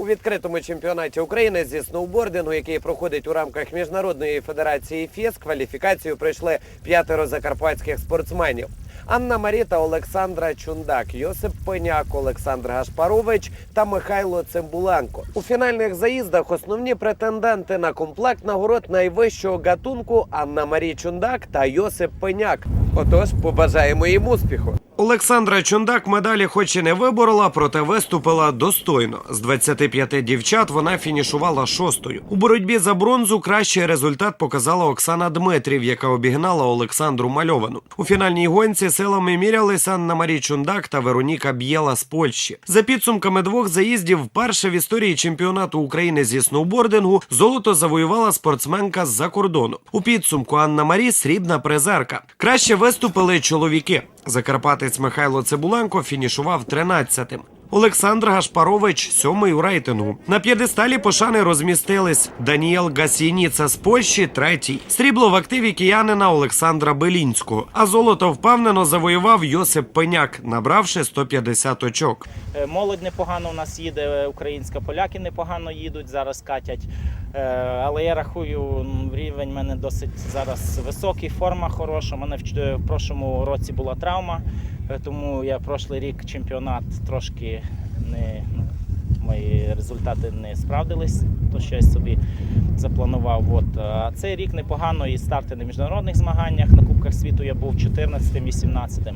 У відкритому чемпіонаті України зі сноубордингу, який проходить у рамках міжнародної федерації ФІС, кваліфікацію пройшли п'ятеро закарпатських спортсменів. Анна Маріта Олександра Чундак, Йосип Пеняк, Олександр Гашпарович та Михайло Цимбуленко. У фінальних заїздах основні претенденти на комплект нагород найвищого гатунку Анна Марій Чундак та Йосип Пеняк. Отож, побажаємо їм успіху. Олександра Чундак медалі хоч і не виборола, проте виступила достойно. З 25 дівчат вона фінішувала шостою. У боротьбі за бронзу кращий результат показала Оксана Дмитрів, яка обігнала Олександру Мальовану. У фінальній гонці силами мірялися Анна Марі Чундак та Вероніка Б'єла з Польщі. За підсумками двох заїздів, вперше в історії чемпіонату України зі сноубордингу золото завоювала спортсменка з-за кордону. У підсумку Анна Марі срібна призерка. Краще виступили чоловіки. Закарпатець Михайло Цибуленко фінішував 13-тим. Олександр Гашпарович сьомий у рейтингу. На п'єдесталі пошани розмістились Даніел Гасініца з Польщі, третій. Срібло в активі киянина Олександра Белінського. А золото впевнено завоював Йосип Пеняк, набравши 150 очок. Е, Молодь непогано у нас їде, е, українська, поляки непогано їдуть, зараз катять. Е, Але я рахую, рівень в мене досить зараз високий, форма хороша. У мене в прошлому році була травма, е, тому я прошлий рік чемпіонат трошки не ну, мої результати не справдились, то що я собі запланував. От. А цей рік непогано і старти на міжнародних змаганнях. На Кубках світу я був 14-18.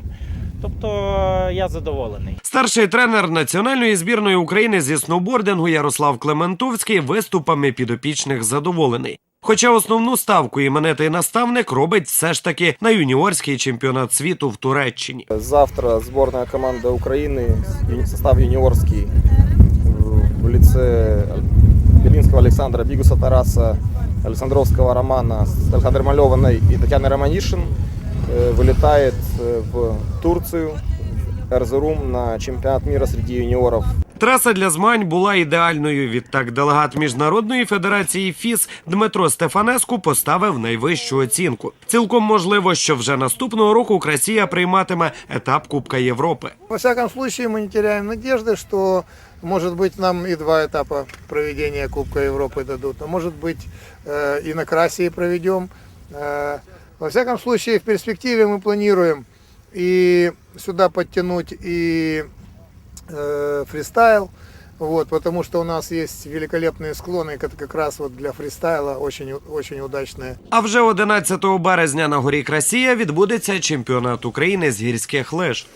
Тобто я задоволений. Старший тренер національної збірної України зі сноубордингу Ярослав Клементовський виступами підопічних задоволений. Хоча основну ставку іменитий наставник робить все ж таки на юніорський чемпіонат світу в Туреччині. Завтра сборная команда Украины, юни- состав юниорский в лице Белинского Александра, Бигуса Тараса, Александровского Романа, с Александрой Малевой и Татьяной Романишин э, вылетает э, в Турцию, в Эрзерум на чемпионат мира среди юниоров Траса для змагань була ідеальною. Відтак делегат міжнародної федерації ФІС Дмитро Стефанеску поставив найвищу оцінку. Цілком можливо, що вже наступного року Красія прийматиме етап Кубка Європи. Во всяком случае, мы не теряем надежды, что, может быть, нам и два этапа проведения Кубка Европы дадут, а может быть, э, и на Красии проведем. Э, Во всяком случае, в перспективе мы планируем и сюда подтянуть и э, фристайл, вот, потому что у нас есть великолепные склоны, как как раз вот для фристайла очень, очень удачные. А вже 11 березня на горі Красія відбудеться чемпіонат України з гірських лиж.